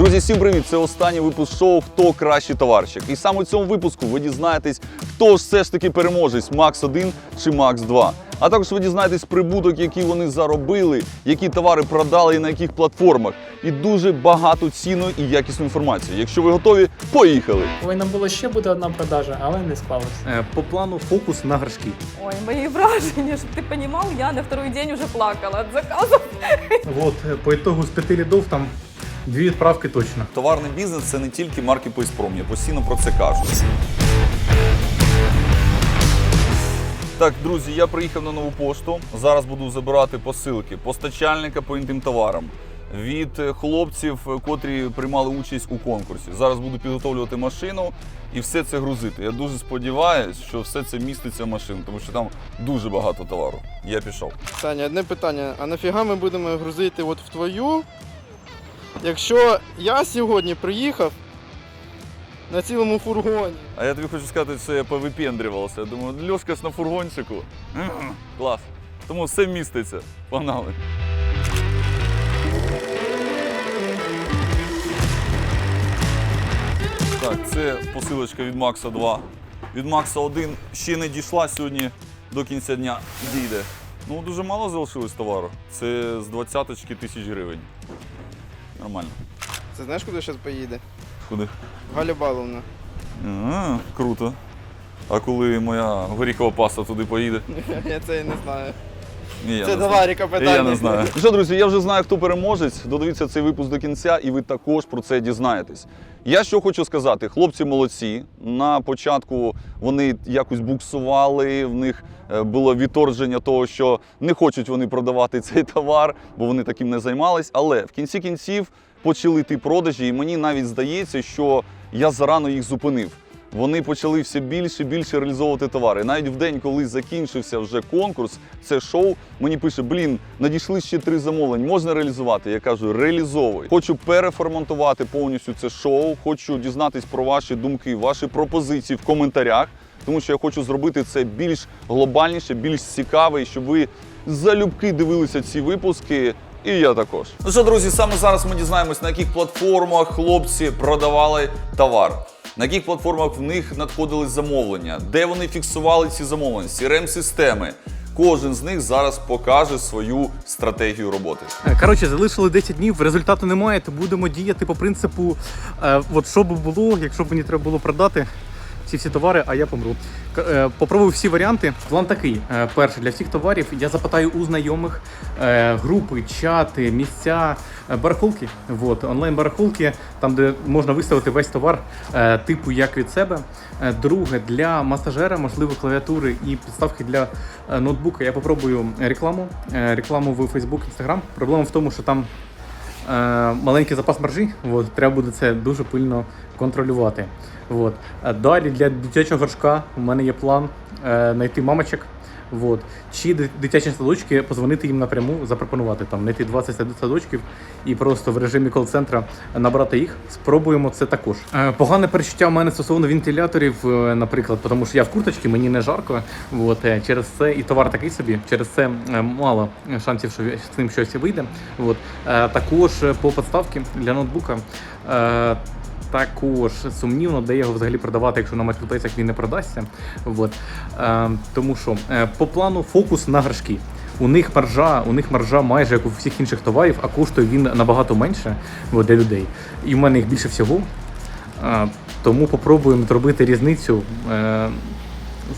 Друзі, всім привіт! Це останній випуск шоу Хто кращий товарщик. І саме у цьому випуску ви дізнаєтесь, хто ж все ж таки переможець Макс 1 чи Макс 2. А також ви дізнаєтесь прибуток, який вони заробили, які товари продали і на яких платформах. І дуже багато цінної і якісної інформації. Якщо ви готові, поїхали! Повинна була ще бути одна продажа, але не склалось. Е, По плану фокус на горшки. Ой, мои вражения, чтобы ты понимал, я на второй день уже плакала от заказов. Вот, е, по итогу з п'яти лідов там дві відправки точно. Товарний бізнес це не тільки марки Пойспром, я постійно про це кажу. Так, друзі, я приїхав на нову пошту. Зараз буду забирати посилки постачальника по інтим-товарам від е, хлопців, е, котрі приймали участь у конкурсі. Зараз буду підготовлювати машину і все це грузити. Я дуже сподіваюся, що все це міститься в машину, тому що там дуже багато товару. Я пішов. Саня, одне питання. А нафіга ми будемо грузити от в твою? Якщо я сьогодні приїхав на цілому фургоні. А я тобі хочу сказати, що я повипендрювався. Думаю, Льошка на фургончику. Клас. Тому все міститься. Погнали. Так, це посилочка від Макса 2. Від Макса 1 ще не дійшла сьогодні до кінця дня дійде. Ну, дуже мало залишилось товару. Це з двадцяточки тисяч гривень. Нормально. Це знаєш, куди зараз поїде? Куди? Галя Баловна. А, круто. А коли моя горіхова паста туди поїде? Я це і не знаю. Ні, я Це не знаю. Варіка питання. Я не знаю. Ну Що, друзі, я вже знаю, хто переможець. Додивіться цей випуск до кінця, і ви також про це дізнаєтесь. Я що хочу сказати: хлопці молодці. На початку вони якось буксували, в них е, було відторження того, що не хочуть вони продавати цей товар, бо вони таким не займались. Але в кінці кінців почали йти продажі, і мені навіть здається, що я зарано їх зупинив. Вони почали все більше і більше реалізовувати товари. Навіть в день, коли закінчився вже конкурс, це шоу, мені пише: блін, надійшли ще три замовлень, можна реалізувати. Я кажу, реалізовуй. Хочу переформатувати повністю це шоу. Хочу дізнатись про ваші думки, ваші пропозиції в коментарях. Тому що я хочу зробити це більш глобальніше, більш цікаве, і щоб ви залюбки дивилися ці випуски. І я також. Ну що, друзі, саме зараз ми дізнаємось, на яких платформах хлопці продавали товар. На яких платформах в них надходили замовлення, де вони фіксували ці замовлення, crm системи Кожен з них зараз покаже свою стратегію роботи. Коротше, залишили 10 днів, результату немає, то будемо діяти по принципу, е, от що би було, якщо б мені треба було продати ці всі товари, а я помру. Е, Попробую всі варіанти. План такий: Е, перше, для всіх товарів я запитаю у знайомих е, групи, чати, місця, барахолки. Вот, онлайн-барахолки, там, де можна виставити весь товар, типу як від себе. Друге, для масажера, можливо, клавіатури і підставки для ноутбука. Я попробую рекламу, рекламу в Facebook, Instagram. Проблема в тому, що там маленький запас маржі. От, треба буде це дуже пильно контролювати. От. Далі для дитячого горшка у мене є план е, знайти мамочок. От. Чи дитячі садочки позвонити їм напряму, запропонувати там знайти 20 сад- садочків і просто в режимі кол-центра набрати їх. Спробуємо це також. Е, Погане перечуття в мене стосовно вентиляторів, е, наприклад, тому що я в курточці, мені не жарко. От, е, через це і товар такий собі. Через це мало шансів, що з ним щось вийде. От. Також по подставці для ноутбука. Також сумнівно, де його взагалі продавати, якщо на маркетплейсах він не продасться. От. Е, тому що е, по плану фокус на горшки. У них маржа, у них маржа майже як у всіх інших товарів, а коштує він набагато менше от, для людей. І в мене їх більше всього. Е, тому попробуємо зробити різницю е,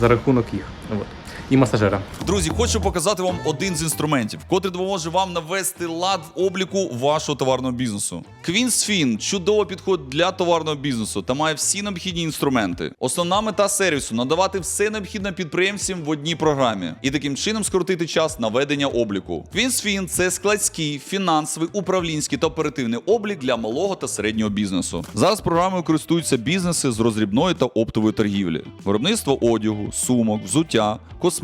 за рахунок їх. От. І масажера. Друзі, хочу показати вам один з інструментів, котрий допоможе вам навести лад в обліку вашого товарного бізнесу. QueensFin – чудово підходить для товарного бізнесу та має всі необхідні інструменти. Основна мета сервісу надавати все необхідне підприємцям в одній програмі і таким чином скоротити час наведення обліку. QueensFin – це складський, фінансовий, управлінський та оперативний облік для малого та середнього бізнесу. Зараз програмою користуються бізнеси з розрібної та оптової торгівлі, виробництво одягу, сумок, взуття, косметики,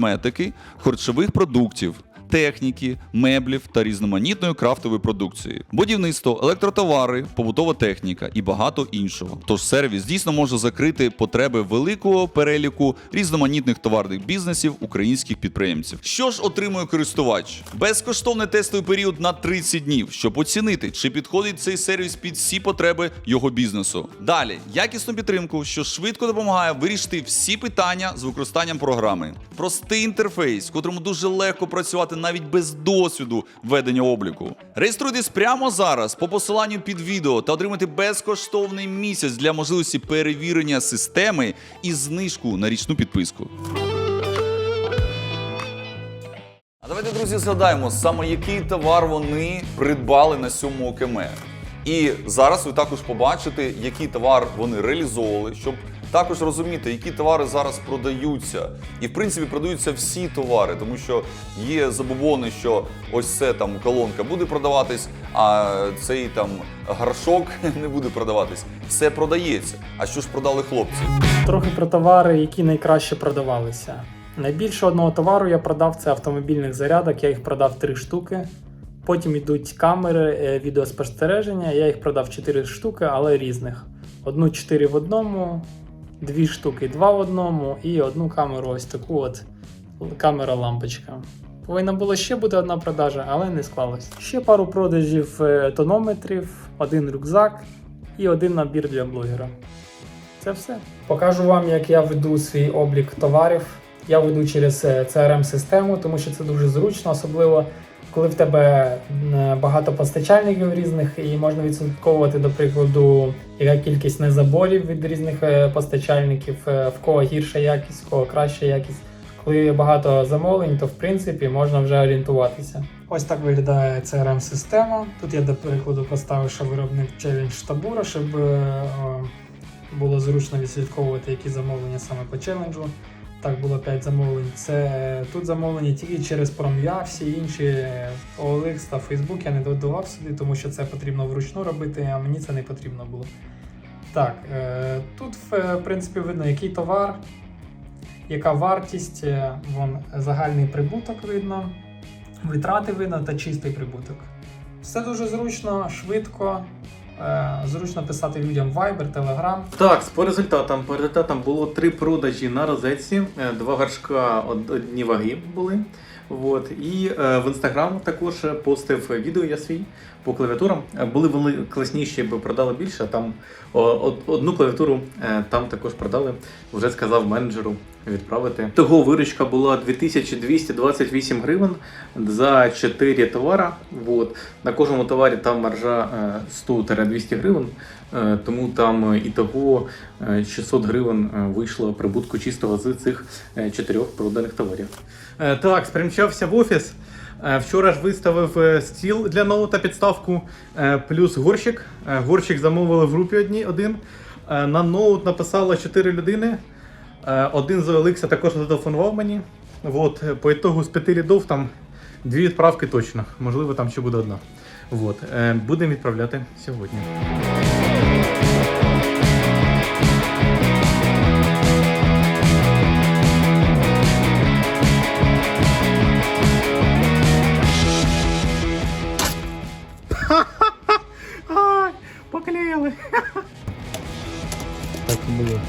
харчових продуктів. Техніки, меблів та різноманітної крафтової продукції, будівництво, електротовари, побутова техніка і багато іншого. Тож сервіс дійсно може закрити потреби великого переліку різноманітних товарних бізнесів українських підприємців. Що ж отримує користувач? Безкоштовний тестовий період на 30 днів, щоб оцінити, чи підходить цей сервіс під всі потреби його бізнесу. Далі якісну підтримку, що швидко допомагає вирішити всі питання з використанням програми. Простий інтерфейс, котрому дуже легко працювати навіть без досвіду ведення обліку. Реєструйтесь прямо зараз по посиланню під відео та отримайте безкоштовний місяць для можливості перевірення системи і знижку на річну підписку. А давайте, друзі, згадаємо, саме який товар вони придбали на сьому ОКМ. І зараз ви також побачите, який товар вони реалізовували, щоб також розуміти, які товари зараз продаються. І в принципі продаються всі товари, тому що є забобони, що ось це там колонка буде продаватись, а цей там гаршок не буде продаватись. Все продається. А що ж продали хлопці? Трохи про товари, які найкраще продавалися. Найбільше одного товару я продав це автомобільних зарядок, я їх продав 3 штуки. Потім йдуть камери е, відеоспостереження, я їх продав 4 штуки, але різних. Одну 4 в одному, дві штуки 2 в одному і одну камеру ось таку от камера лампочка. Повинна була ще бути одна продажа, але не склалось. Ще пару продажів е, тонометрів, один рюкзак і один набір для блогера. Це все. Покажу вам, як я веду свій облік товарів. Я веду через crm систему тому що це дуже зручно, особливо коли в тебе е, багато постачальників різних, і можна відслідковувати, до прикладу, яка кількість незаборів від різних е, постачальників, е, в кого гірша якість, в кого краща якість. Коли багато замовлень, то в принципі можна вже орієнтуватися. Ось так виглядає crm система Тут я, до прикладу, поставив, що виробник челендж табура, щоб було зручно відслідковувати, які замовлення саме по челенджу. Так, було 5 замовлень. Це тут замовлення тільки через Prom.ua, всі інші е, OLX та Facebook я не додавав сюди, тому що це потрібно вручну робити, а мені це не потрібно було. Так, е, тут в в принципі видно, який товар, яка вартість, е, вон загальний прибуток видно, витрати видно та чистий прибуток. Все дуже зручно, швидко. Е, Зручно писати людям Viber, Telegram. Так, по результатам. По результатам було три продажі на розетці, е, два горшка одні ваги були. От. І е, в інстаграм також постив відео я свій по клавіатурам. Е, Були вони класніші, бо продали більше. Там одну клавіатуру е, там також продали. Вже сказав менеджеру відправити. Того виручка була 2228 гривень за 4 товара. От. На кожному товарі там маржа е, 100-200 гривень. Е, Тому там і того е, 600 гривень вийшло прибутку чистого з цих чотирьох проданих товарів. Так, спрямчався в офіс. Е, Вчора ж виставив е, стіл для ноута підставку, е, плюс горщик. Горщик замовили в групі одні, один. На ноут написало 4 людини. Один з OLX також зателефонував мені. От, по ітогу з п'яти лідов там дві відправки точно. Можливо, там ще буде одна. От, будемо відправляти сьогодні. Поклеїли. Так було.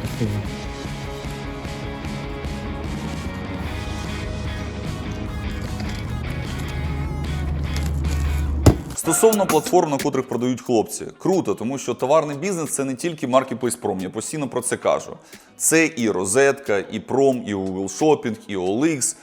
Красиво. Стосовно платформ, на котрих продають хлопці, круто, тому що товарний бізнес це не тільки маркетплейс Пром. Я постійно про це кажу. Це і розетка, і Пром, і Google Shopping, і OLX,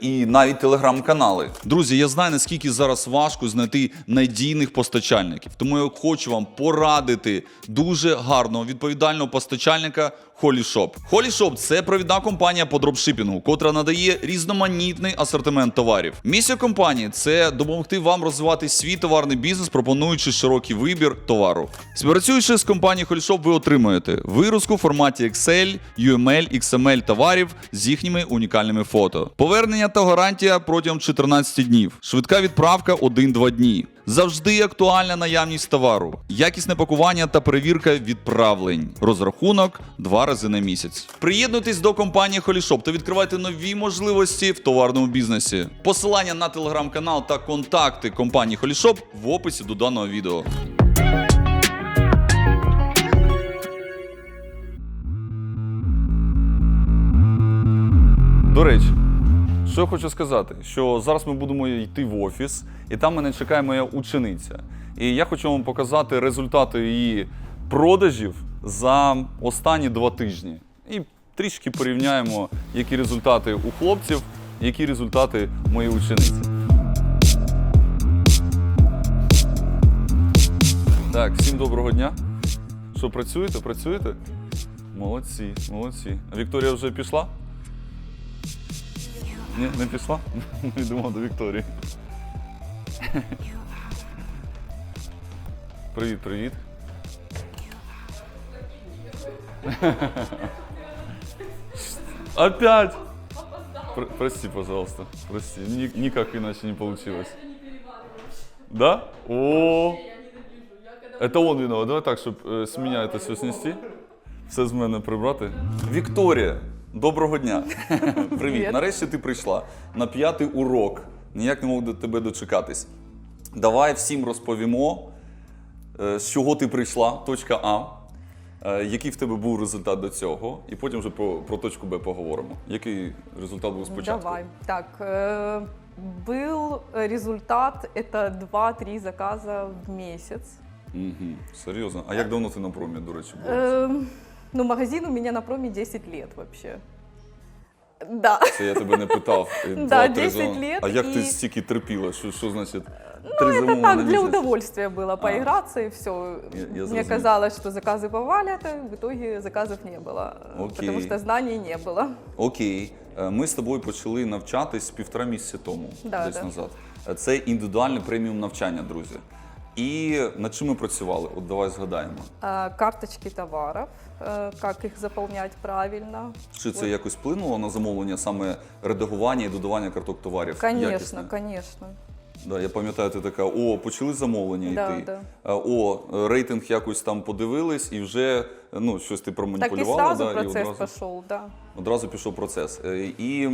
і навіть телеграм-канали. Друзі, я знаю наскільки зараз важко знайти надійних постачальників. Тому я хочу вам порадити дуже гарного відповідального постачальника. HolyShop. HolyShop – це провідна компанія по дропшипінгу, котра надає різноманітний асортимент товарів. Місія компанії це допомогти вам розвивати свій товарний бізнес, пропонуючи широкий вибір товару. Співпрацюючи з компанією HolyShop, ви отримуєте вируску в форматі Excel, UML, XML товарів з їхніми унікальними фото. Повернення та гарантія протягом 14 днів. Швидка відправка 1-2 дні. Завжди актуальна наявність товару, якісне пакування та перевірка відправлень. Розрахунок два рази на місяць. Приєднуйтесь до компанії Холішоп та відкривайте нові можливості в товарному бізнесі. Посилання на телеграм-канал та контакти компанії Холішоп в описі до даного відео. До речі, що я хочу сказати, що зараз ми будемо йти в офіс, і там мене чекає моя учениця. І я хочу вам показати результати її продажів за останні два тижні. І трішки порівняємо, які результати у хлопців, які результати моєї учениці. Так, всім доброго дня. Що працюєте? Працюєте? Молодці, молодці. Вікторія вже пішла? Ні, не пішла? Йдемо до Вікторії. Привіт, привіт. Опять! Пр- прости, пожалуйста. Прости. Ни- никак иначе не получилось. Да? О! Это он виноват. Давай так, щоб е, з мене це все снести. Все з мене прибрати. Вікторія, доброго дня. Привіт. Привіт. Нарешті ти прийшла на п'ятий урок. Ніяк не можу до тебе дочекатись. Давай всім розповімо, е, з чого ти прийшла, точка А. е, Який в тебе був результат до цього, і потім вже про, про точку Б поговоримо. Який результат був спочатку? Давай. Так, э, был результат, это 2-3 заказа в месяц. Угу. Серйозно. А як давно ти на промі, до речі, була? Эм, ну, магазин у меня на проме 10 лет вообще. Да. Це я тебе не питав. Е, Да, два-три 10 зон- лет А як ти і- стільки терпіла? Що, що значить? Ну, три это замовлення так, на для місяць? удовольствия было поиграться и все. Я- я Мне зрозумів. казалось, что заказы повалят, а в итоге заказов не было. э, Окей. Потому что знаний не было. Окей, Е, ми з тобою почали навчатись півтора місяця тому, Да, десь да. назад. Е, Це індивідуальне преміум навчання, друзі. І над чим ми працювали? От давай згадаємо. А, Карточки товаров, э, как их заполнять правильно. Чи це якось вплинуло на замовлення саме редагування і додавання карток товарів? Конечно, якісне? конечно. Да, я пам'ятаю, ти така: о, почали замовлення Да, йти. да. Е, О, рейтинг якось там подивились, і вже ну щось ти Так и проманіпулювала. сразу да, і процесс одразу... пошел, да. Одразу пішов процес. Е, І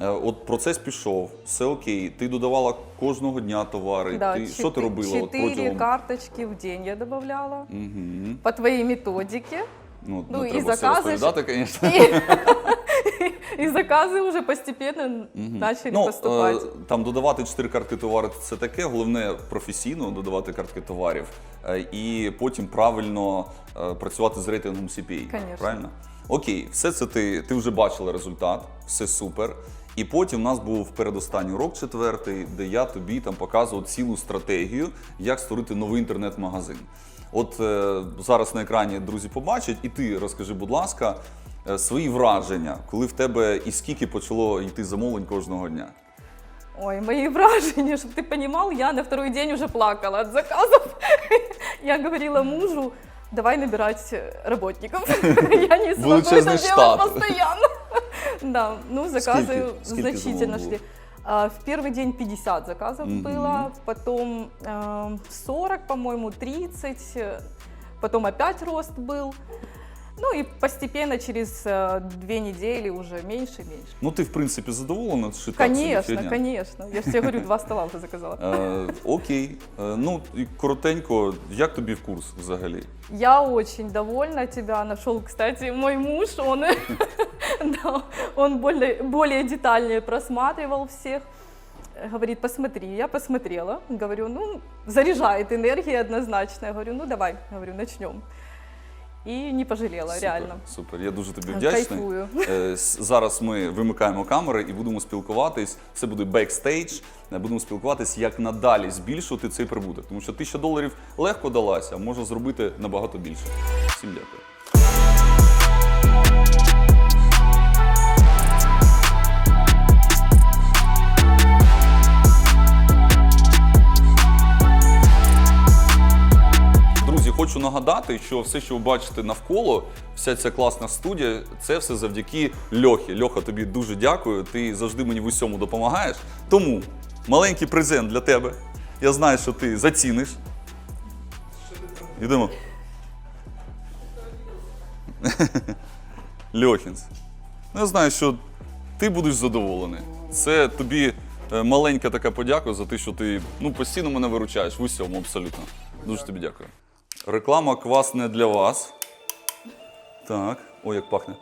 е, от процес пішов, все окей. Ти додавала кожного дня товари. Да, ти, що ти четы- робила от Четыре протягом? карточки в день я добавляла Угу. по твоей методике. Ну, Ну, ну і треба закази Все розповідати, звісно. І, и заказы уже постепенно начали Ну, поступати. е, там додавати чотири картки товарів це таке, головне професійно додавати картки товарів е, і потім правильно е, працювати з рейтингом CPA. Конечно. Правильно? Окей, все це ти, ти вже бачила результат, все супер. І потім в нас був передостанній урок четвертий, де я тобі там показував цілу стратегію, як створити новий інтернет-магазин. От е, зараз на екрані друзі побачать, і ти розкажи, будь ласка, е, свої враження, коли в тебе і скільки почало йти замовлень кожного дня. Ой, мои вражения, чтобы ты понимал, я на второй день уже плакала от заказов. Я говорила мужу, давай набирать работников. Я не смогу Величезный это делать штат. постоянно. Да, ну заказы Скільки- скільки значительно замовлень шли. А, В первый день 50 заказов Мгм. было, потом э, 40, по-моему, 30, э, потом опять рост был. Ну и постепенно через э, две недели уже меньше и меньше. Ну, ти, в принципі, задоволена, собі Конечно, фігня? конечно. Я же тебе говорю, два стола уже заказала. Е, окей. Е, ну, і коротенько, як тобі в курс взагалі? Я очень довольна тебя. Нашел, кстати, мой муж. Он, да, он более, более детальнее просматривал всех. Говорит, посмотри. Я посмотрела. Говорю, ну, заряжает энергией однозначно. Я говорю, ну, давай, говорю, начнем. И не пожаліла, Супер, реально. Супер, я дуже тобі вдячний. Кайфую. Е, Зараз ми вимикаємо камери і будемо спілкуватись. Це буде бекстейдж. Е, Будемо спілкуватись, як надалі збільшувати цей прибуток. Тому що тисяча доларів легко далася, а можна зробити набагато більше. Всім дякую. Хочу нагадати, що все, що ви бачите навколо, вся ця класна студія, це все завдяки Льохі. Льоха, тобі дуже дякую. Ти завжди мені в усьому допомагаєш. Тому маленький презент для тебе. Я знаю, що ти заціниш. Йдемо. Льохінс. Ну, я знаю, що ти будеш задоволений. Це тобі е, маленька така подяка за те, що ти ну, постійно мене виручаєш в усьому абсолютно. Дуже тобі дякую. Реклама квас не для вас. Так. Ой, як пахне.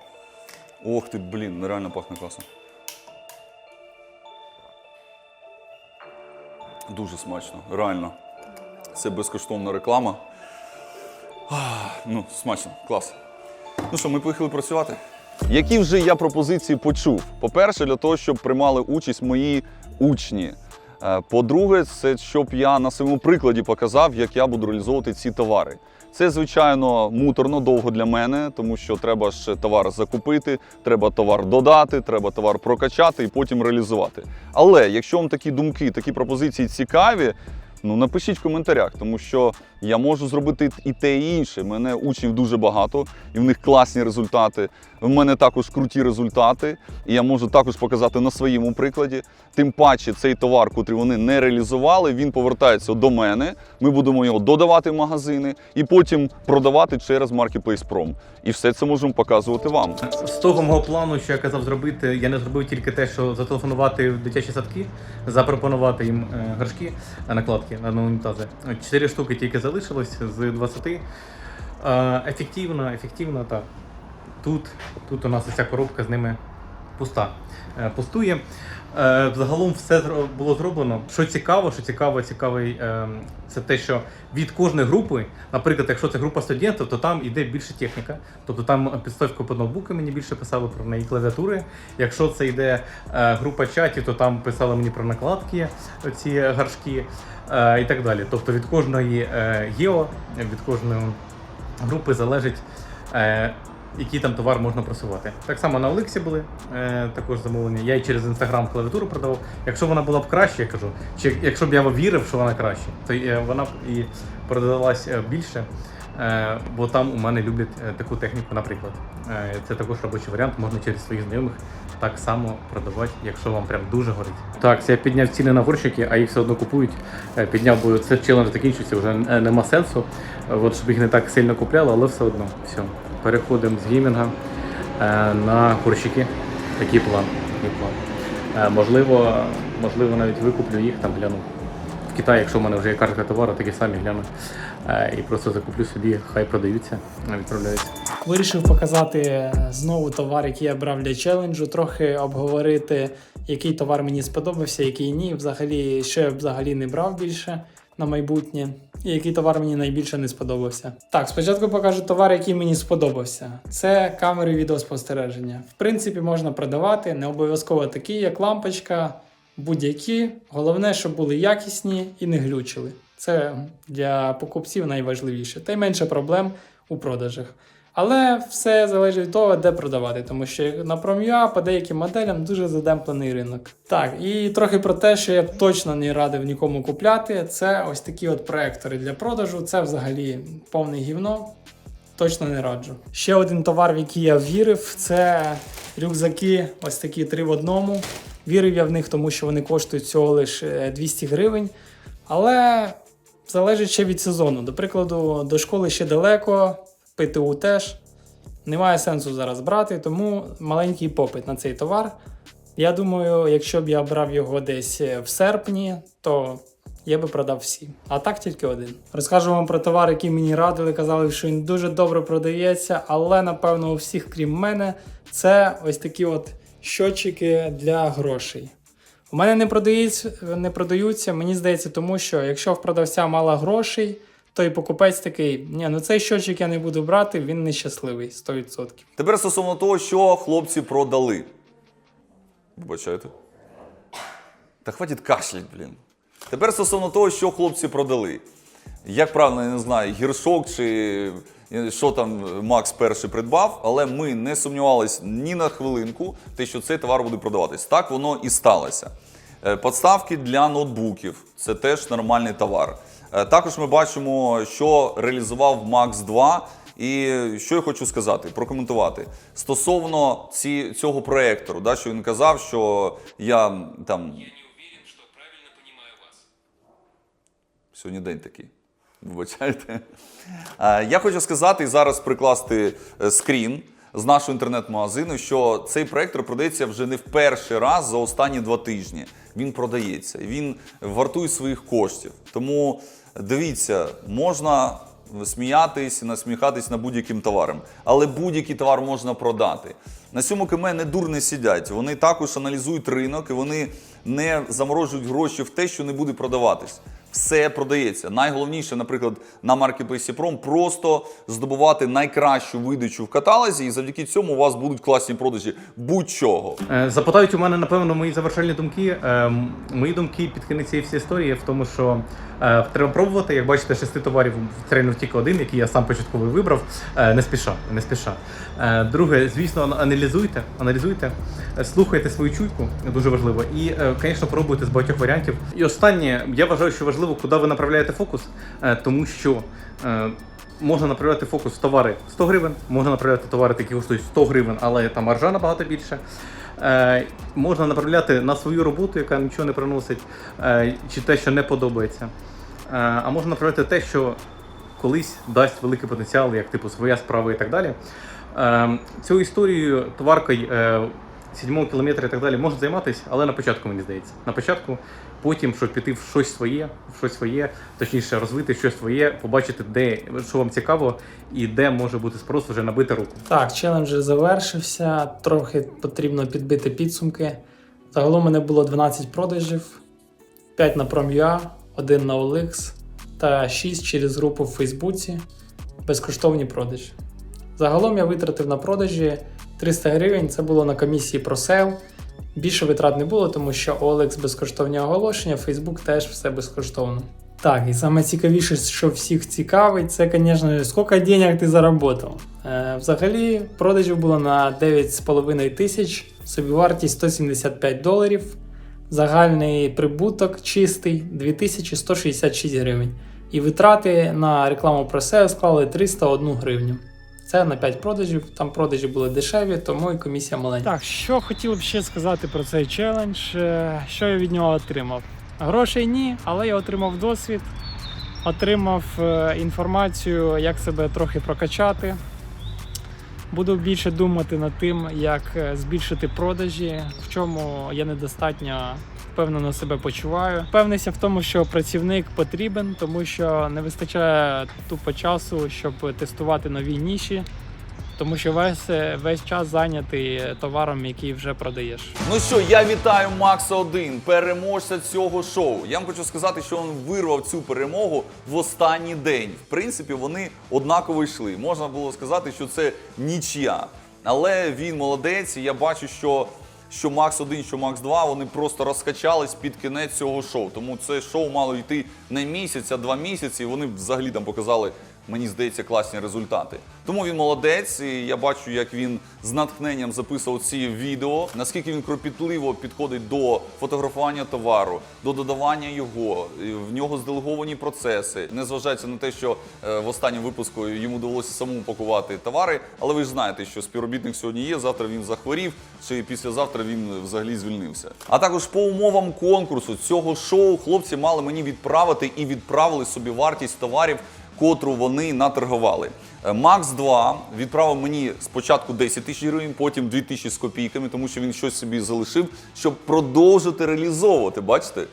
Ох ти, блін, нереально пахне квасом. Дуже смачно, реально. Це безкоштовна реклама. Ну, смачно, клас. Ну що, ми поїхали працювати. Які вже я пропозиції почув? По-перше, для того, щоб приймали участь мої учні. Е, По-друге, це щоб я на своєму прикладі показав, як я буду реалізовувати ці товари. Це, звичайно, муторно довго для мене, тому що треба ще товар закупити, треба товар додати, треба товар прокачати і потім реалізувати. Але якщо вам такі думки, такі пропозиції цікаві, Ну, напишіть в коментарях, тому що я можу зробити і те, і інше. Мене учнів дуже багато, і в них класні результати. В мене також круті результати, і я можу також показати на своєму прикладі. Тим паче, цей товар, котрий вони не реалізували, він повертається до мене. Ми будемо його додавати в магазини і потім продавати через Marketplace Prom. І все це можемо показувати вам. З того мого плану, що я казав зробити, я не зробив тільки те, що зателефонувати в дитячі садки, запропонувати їм е, горшки, е, накладки на унітази. Чотири штуки тільки залишилось з 20. Е, Ефективно, ефективно, так. Тут, тут у нас ця коробка з ними пуста. Е, Пустує. Е, Загалом все було зроблено. Що цікаво, що цікаво, цікавий, е, це те, що від кожної групи, наприклад, якщо це група студентів, то там йде більше техніка. Тобто там підставка під ноутбуки мені більше писали про неї клавіатури. Якщо це йде е, група чатів, то там писали мені про накладки, ці гаршки е, і так далі. Тобто від кожної е, гео, від кожної групи залежить. Е, який там товар можна просувати. Так само на Олексі були е, також замовлення. Я і через інстаграм клавіатуру продавав. Якщо вона була б краще, я кажу, чи якщо б я вірив, що вона краще, то е, вона б і продавалась е, більше. Е, бо там у мене люблять е, таку техніку, наприклад. Е, це також робочий варіант, можна через своїх знайомих так само продавати, якщо вам прям дуже горить. Так, я підняв ціни на горщики, а їх все одно купують. Е, Підняв, бо це челендж закінчується, вже е, нема сенсу. От щоб їх не так сильно купляли, але все одно. Все. Переходимо з геймінга е, на горщики. Такий план. Такий план. Можливо, можливо, навіть викуплю їх там гляну. В Китаї, якщо в мене вже є картка товару, такі самі гляну. Е, і просто закуплю собі, хай продаються, відправляються. Вирішив показати е, знову товар, який я брав для челенджу, трохи обговорити, який товар мені сподобався, який ні. Взагалі, що я взагалі не брав більше на майбутнє, і який товар мені найбільше не сподобався. Так, спочатку покажу товар, який мені сподобався. Це камери відеоспостереження. В принципі, можна продавати, не обов'язково такі, як лампочка, будь-які. Головне, щоб були якісні і не глючили. Це для покупців найважливіше, та й менше проблем у продажах. Але все залежить від того, де продавати, тому що на пром'я по деяким моделям дуже задемплений ринок. Так, і трохи про те, що я точно не радив нікому купляти, це ось такі от проектори для продажу. Це взагалі повне гівно. Точно не раджу. Ще один товар, в який я вірив, це рюкзаки, ось такі три в одному. Вірив я в них, тому що вони коштують всього лише 200 гривень. Але залежить ще від сезону. До прикладу, до школи ще далеко, ПТУ теж. Немає сенсу зараз брати, тому маленький попит на цей товар. Я думаю, якщо б я брав його десь в серпні, то я би продав всі. А так тільки один. Розкажу вам про товар, який мені радили, казали, що він дуже добре продається, але напевно у всіх, крім мене, це ось такі от щотчики для грошей. У мене не продаються, не продаються, мені здається, тому що якщо в продавця мало грошей, то і покупець такий: ні, ну цей щотчик я не буду брати, він нещасливий 100%. Тепер стосовно того, що хлопці продали. Вибачайте. Та хватить кашлять, блін. Тепер стосовно того, що хлопці продали. Як правильно, я не знаю, гіршок чи що там Макс перший придбав, але ми не сумнівалися ні на хвилинку, те, що цей товар буде продаватись. Так воно і сталося. Е, Подставки для ноутбуків це теж нормальний товар. Е, Також ми бачимо, що реалізував Max 2. І що я хочу сказати, прокоментувати стосовно ці, цього проектору, да, що він казав, що я там. Я не уверен, що правильно розумію вас. Сьогодні день такий. Вибачайте. Е, Я хочу сказати і зараз прикласти е, скрін з нашого інтернет-магазину, що цей проектор продається вже не в перший раз за останні два тижні. Він продається, він вартує своїх коштів. Тому дивіться, можна сміятись і насміхатись над будь-яким товаром, але будь-який товар можна продати. На цьому КМ не дурне сидять. Вони також аналізують ринок і вони не заморожують гроші в те, що не буде продаватись. Все продається. Найголовніше, наприклад, на маркетплейсі Пром просто здобувати найкращу видачу в каталозі, і завдяки цьому у вас будуть класні продажі будь-чого. Е, Запитають у мене, напевно, мої завершальні думки. Е, Мої думки під кінець цієї всієї історії в тому, що треба пробувати. Як бачите, шести товарів тренув тільки один, який я сам початковий вибрав. Е, Не спіша, не спіша. Е, Друге, звісно, аналізуйте, аналізуйте, е, слухайте свою чуйку, дуже важливо. І, е, звісно, пробуйте з багатьох варіантів. І останнє, я вважаю, що важливо, куди ви направляєте фокус, е, тому що. е, Можна направляти фокус в товари 100 гривень, можна направляти товари, які коштують 100 гривень, але там маржа набагато більше. Е, можна направляти на свою роботу, яка нічого не приносить, е, чи те, що не подобається. Е, а можна направляти те, що колись дасть великий потенціал, як типу своя справа і так далі. Цю історію товаркою, сідьмого кілометра і так далі можна займатися, але на початку, мені здається. На початку, потім, щоб піти в щось своє, в щось своє, точніше, розвити щось своє, побачити, де що вам цікаво і де може бути спрос вже набити руку. Так, челендж завершився. Трохи потрібно підбити підсумки. Загалом у мене було 12 продажів, 5 на Prom.ua, 1 на OLX та 6 через групу в Фейсбуці. Безкоштовні продажі. Загалом я витратив на продажі 300 гривень. Це було на комісії про сейл. Більше витрат не було, тому що OLX безкоштовні оголошення, Facebook теж все безкоштовно. Так, і саме цікавіше, що всіх цікавить, це, звісно, скільки денег ти заработав. Е, взагалі, продажів було на 9,5 тисяч, собівартість 175 доларів, загальний прибуток чистий 2166 гривень. І витрати на рекламу про SEO склали 301 гривню. Це на 5 продажів, там продажі були дешеві, тому і комісія маленька. Так, що хотів б ще сказати про цей челендж, е, що я від нього отримав. Грошей ні, але я отримав досвід, отримав е, інформацію, як себе трохи прокачати. Буду більше думати над тим, як е, збільшити продажі, в чому я недостатньо впевнено себе почуваю. Впевнився в тому, що працівник потрібен, тому що не вистачає тупо часу, щоб тестувати нові ніші, тому що весь, весь час зайнятий товаром, який вже продаєш. Ну що, я вітаю Макса 1, переможця цього шоу. Я вам хочу сказати, що він вирвав цю перемогу в останній день. В принципі, вони однаково йшли. Можна було сказати, що це нічия. Але він молодець, і я бачу, що. Що Макс 1, що Макс 2, вони просто розкачались під кінець цього шоу. Тому це шоу мало йти не місяць, а два місяці. І вони взагалі там показали, мені здається, класні результати. Тому він молодець. І я бачу, як він з натхненням записував ці відео, наскільки він кропітливо підходить до фотографування товару, до додавання його. В нього зделеговані процеси. Незважаючи на те, що е, в останньому випуску йому довелося самому пакувати товари. Але ви ж знаєте, що співробітник сьогодні є. Завтра він захворів, чи післязавтра він взагалі звільнився. А також по умовам конкурсу цього шоу хлопці мали мені відправити і відправили собі вартість товарів котру вони наторгували. Е, Макс 2 відправив мені спочатку 10 тисяч гривень, потім 2 тисячі з копійками, тому що він щось собі залишив, щоб продовжити реалізовувати. Бачите?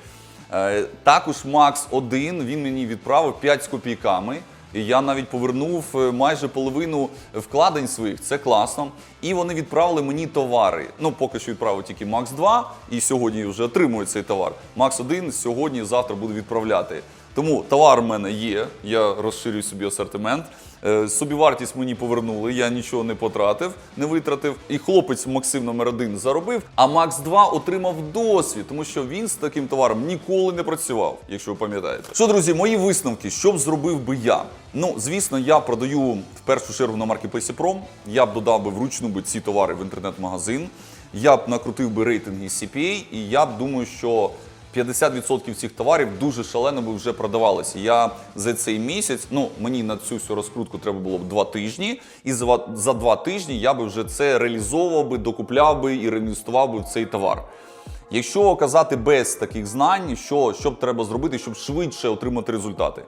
Е, Також Макс 1 він мені відправив 5 з копійками. І я навіть повернув е, майже половину вкладень своїх. Це класно. І вони відправили мені товари. Ну, поки що відправив тільки Макс 2, і сьогодні вже отримує цей товар. Макс 1 сьогодні, завтра буду відправляти. Тому товар в мене є, я розширюю собі асортимент. Е, Собівартість мені повернули, я нічого не потратив, не витратив. І хлопець Максим номер 1 заробив, а Макс 2 отримав досвід, тому що він з таким товаром ніколи не працював, якщо ви пам'ятаєте. Що, друзі, мої висновки, що б зробив би я? Ну, звісно, я продаю в першу чергу на маркетплейсі Пром. Я б додав би вручну би ці товари в інтернет-магазин. Я б накрутив би рейтинги CPA, і я б думаю, що 50% цих товарів дуже шалено би вже продавалися. Я за цей місяць, ну мені на цю всю розкрутку треба було б два тижні, і за, за два тижні я би вже це реалізовував би, докупляв би і реінвестував би в цей товар. Якщо казати без таких знань, що, що б треба зробити, щоб швидше отримати результати?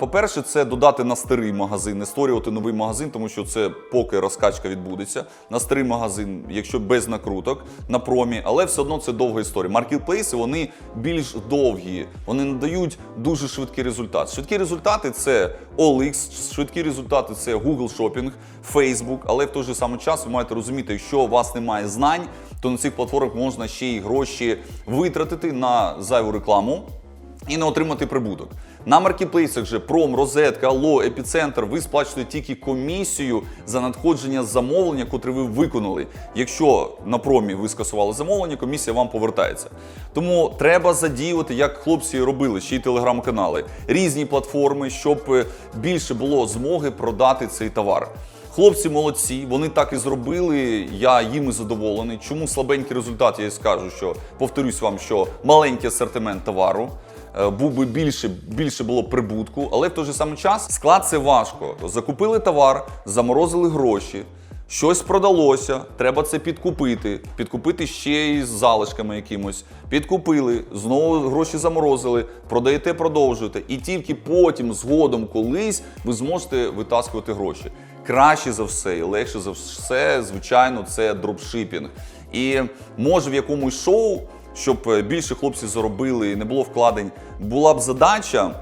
По-перше, це додати на старий магазин, не створювати новий магазин, тому що це поки розкачка відбудеться. На старий магазин, якщо без накруток, на промі, але все одно це довга історія. Маркетплейси вони більш довгі, вони надають дуже швидкий результат. Швидкі результати це OLX, швидкі результати це Google Shopping, Facebook, але в той же самий час ви маєте розуміти, якщо у вас немає знань, то на цих платформах можна ще й гроші витратити на зайву рекламу і не отримати прибуток. На маркетплейсах же Пром, Розетка, Алло, Епіцентр ви сплачуєте тільки комісію за надходження замовлення, котре ви виконали. Якщо на промі ви скасували замовлення, комісія вам повертається. Тому треба задіювати, як хлопці робили, ще й телеграм-канали, різні платформи, щоб е, більше було змоги продати цей товар. Хлопці молодці, вони так і зробили. Я їм задоволений. Чому слабенький результат? Я скажу, що повторюсь вам, що маленький асортимент товару. Е, Був би більше, більше було прибутку, але в той же самий час склад це важко. Закупили товар, заморозили гроші, щось продалося, треба це підкупити, підкупити ще й з залишками якимось. Підкупили, знову гроші заморозили, продаєте, продовжуєте. І тільки потім, згодом, колись ви зможете витаскувати гроші. Краще за все і легше за все, звичайно, це дропшипінг. І може в якомусь шоу, щоб е, більше хлопців заробили не було вкладень, була б задача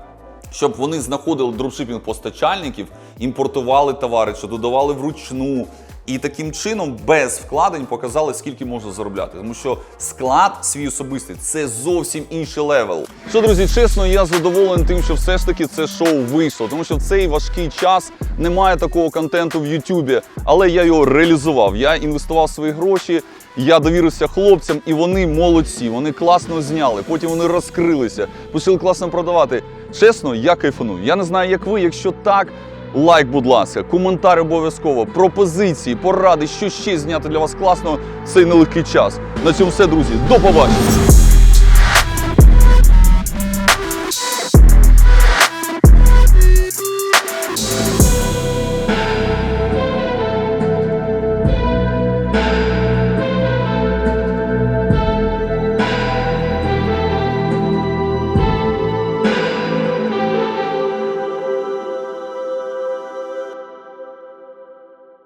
щоб вони знаходили дропшипінг постачальників, імпортували товари, що додавали вручну. І таким чином без вкладень показали, скільки можна заробляти. Тому що склад свій особистий це зовсім інший левел. Що, друзі, чесно, я задоволений тим, що все ж таки це шоу вийшло, тому що в цей важкий час немає такого контенту в Ютубі, але я його реалізував. Я інвестував свої гроші, я довірився хлопцям, і вони молодці. Вони класно зняли. Потім вони розкрилися, почали класно продавати. Чесно, я кайфанув. Я не знаю, як ви. Якщо так, лайк, будь ласка, коментар обов'язково, пропозиції, поради, що ще зняти для вас класно в цей нелегкий час. На цьому все, друзі. До побачення.